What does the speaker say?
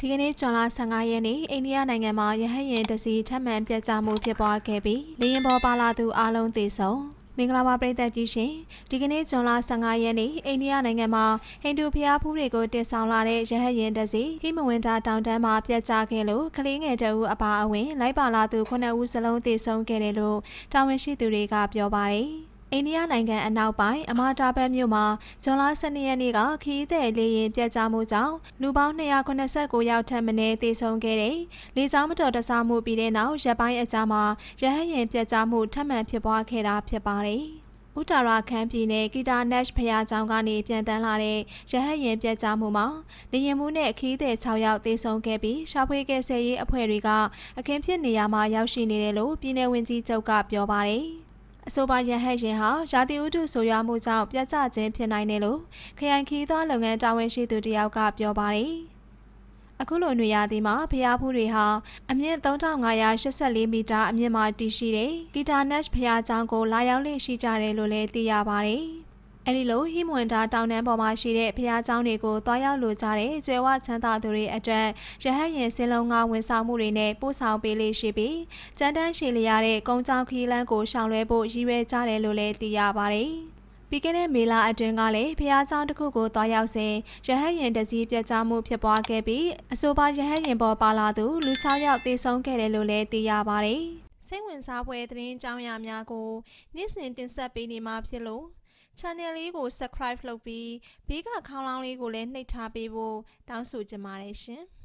ဒီကနေ့ဇွန်လ15ရက်နေ့အိန္ဒိယနိုင်ငံမှာရဟတ်ယာဉ်တစ်စီးထပ်မံပြတ်ကျမှုဖြစ်ပွားခဲ့ပြီးလေယာဉ်ပေါ်ပါလာသူအလုံးသေဆုံးမင်္ဂလာပါပရိသတ်ကြီးရှင်ဒီကနေ့ဇွန်လ15ရက်နေ့အိန္ဒိယနိုင်ငံမှာဟိန္ဒူဘုရားဖူးတွေကိုတင်ဆောင်လာတဲ့ရဟတ်ယာဉ်တစ်စီးဟိမဝန္တာတောင်တန်းမှာပြတ်ကျခဲ့လို့ကလေးငယ်တအူအပါအဝင်လိုက်ပါလာသူ9ဦးစလုံးသေဆုံးခဲ့တယ်လို့တာဝန်ရှိသူတွေကပြောပါတယ် အိန္ဒိယနိုင်ငံအနောက်ပိုင်းအမာတာဘတ်မြို့မှာဇွန်လ12ရက်နေ့ကခရီးသည်လေယာဉ်ပြတ်ကျမှုကြောင့်လူပေါင်း289ယောက်ထပ်မံသေဆုံးခဲ့တဲ့လေကြောင်းမတော်တဆမှုပြီးတဲ့နောက်ရပ်ပိုင်းအကြာမှာရဟတ်ယာဉ်ပြတ်ကျမှုထပ်မံဖြစ်ပွားခဲ့တာဖြစ်ပါတယ်။ဥတာရာခမ်းပြည်နယ်ကီတာနက်ရှ်ဖယားကျောင်းကနေပြန်တန်းလာတဲ့ရဟတ်ယာဉ်ပြတ်ကျမှုမှာလေယာဉ်မှုနဲ့ခရီးသည်6ယောက်သေဆုံးခဲ့ပြီးရှာဖွေကယ်ဆယ်ရေးအဖွဲ့တွေကအခင်းဖြစ်နေရာမှာရောက်ရှိနေတယ်လို့ပြည်내ဝင်ကြီးချုပ်ကပြောပါတယ်။ အဆိုပါရဟတ်ရင်ဟာရာသီဥတုဆိုးရွားမှုကြောင့်ပြတ်ကျခြင်းဖြစ်နိုင်တယ်လို့ခရိုင်ခီးသွွားလုပ်ငန်းတာဝန်ရှိသူတယောက်ကပြောပါတယ်။အခုလိုနေရာဒီမှာဖျားဖူးတွေဟာအမြင့်3584မီတာအမြင့်မှာတည်ရှိတဲ့ဂီတာနက်ဖျားကျောင်းကိုလာရောက်လေ့ရှိကြတယ်လို့လည်းသိရပါတယ်။ အဲဒီလိုဟိမွန်တာတောင်တန်းပေါ်မှာရှိတဲ့ဖျားကျောင်းတွေကိုတွားရောက်လိုကြတဲ့ကျွဲဝချမ်းသာသူတွေအတွက်ရဟတ်ရင်စင်းလုံးငါဝန်ဆောင်မှုတွေနဲ့ပို့ဆောင်ပေးလေးရှိပြီးကြမ်းတမ်းရှည်လျားတဲ့ကုန်းကြောင်ခီးလန်းကိုရှောင်လွှဲဖို့ရည်ရွယ်ကြတယ်လို့လည်းသိရပါတယ်။ပြီးခဲ့တဲ့မေလအတွင်းကလည်းဖျားเจ้าတစ်ခုကိုတွားရောက်စဉ်ရဟတ်ရင်တစည်းပြတ်ကျမှုဖြစ်ပွားခဲ့ပြီးအဆိုပါရဟတ်ရင်ပေါ်ပါလာသူလူ6ယောက်သေဆုံးခဲ့တယ်လို့လည်းသိရပါတယ်။စိတ်ဝင်စားဖွယ်သတင်းကြောင်းရာများကိုနေ့စဉ်တင်ဆက်ပေးနေမှာဖြစ်လို့ channel လေးကို subscribe လုပ်ပြီးဘေးကခေါင်းလောင်းလေးကိုလည်းနှိပ်ထားပေးဖို့တောင်းဆိုချင်ပါတယ်ရှင်။